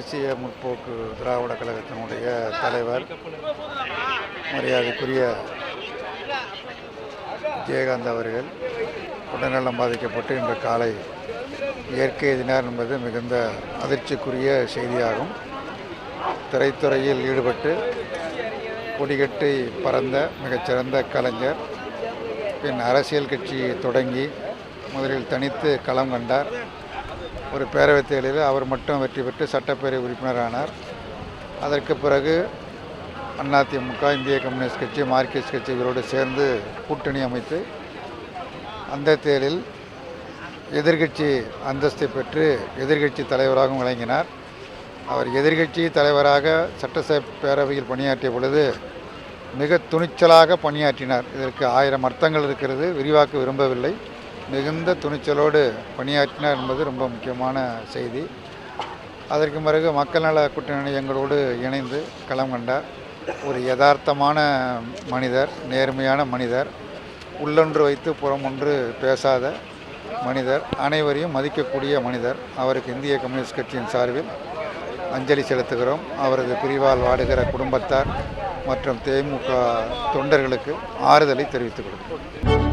தேசிய முற்போக்கு திராவிட கழகத்தினுடைய தலைவர் மரியாதைக்குரிய விஜயகாந்த் அவர்கள் உடல்நலம் பாதிக்கப்பட்டு இன்று காலை இயற்கை எதினார் என்பது மிகுந்த அதிர்ச்சிக்குரிய செய்தியாகும். திரைத்துறையில் ஈடுபட்டு கொடிகட்டி பறந்த மிகச்சிறந்த கலைஞர் பின் அரசியல் கட்சி தொடங்கி முதலில் தனித்து களம் கண்டார். ஒரு பேரவைத் தேர்தலில் அவர் மட்டும் வெற்றி பெற்று சட்டப்பேரவை உறுப்பினரானார். அதற்கு பிறகு அதிமுக இந்திய கம்யூனிஸ்ட் கட்சி மார்க்சிஸ்ட் கட்சி இவரோடு சேர்ந்து கூட்டணி அமைத்து அந்த தேர்தலில் எதிர்க்கட்சி அந்தஸ்தை பெற்று எதிர்க்கட்சி தலைவராகவும் விளங்கினார். அவர் எதிர்க்கட்சி தலைவராக சட்டசபை பேரவையில் பணியாற்றிய பொழுது மிக துணிச்சலாக பணியாற்றினார். இதற்கு ஆயிரம் அர்த்தங்கள் இருக்கிறது. விரிவாக்க விரும்பவில்லை. மிகுந்த துணிச்சலோடு பணியாற்றினார் என்பது ரொம்ப முக்கியமான செய்தி. அதற்கு பிறகு மக்கள் நல கூட்டணி எங்களோடு இணைந்து களம் கண்டார். ஒரு யதார்த்தமான மனிதர் நேர்மையான மனிதர் உள்ளொன்று வைத்து புறம் ஒன்று பேசாத மனிதர் அனைவரையும் மதிக்கக்கூடிய மனிதர். அவருக்கு இந்திய கம்யூனிஸ்ட் கட்சியின் சார்பில் அஞ்சலி செலுத்துகிறோம். அவரது பிரிவால் வாடுகிற குடும்பத்தார் மற்றும் தேமுக தொண்டர்களுக்கு ஆறுதலை தெரிவித்துக் கொடுக்கிறோம்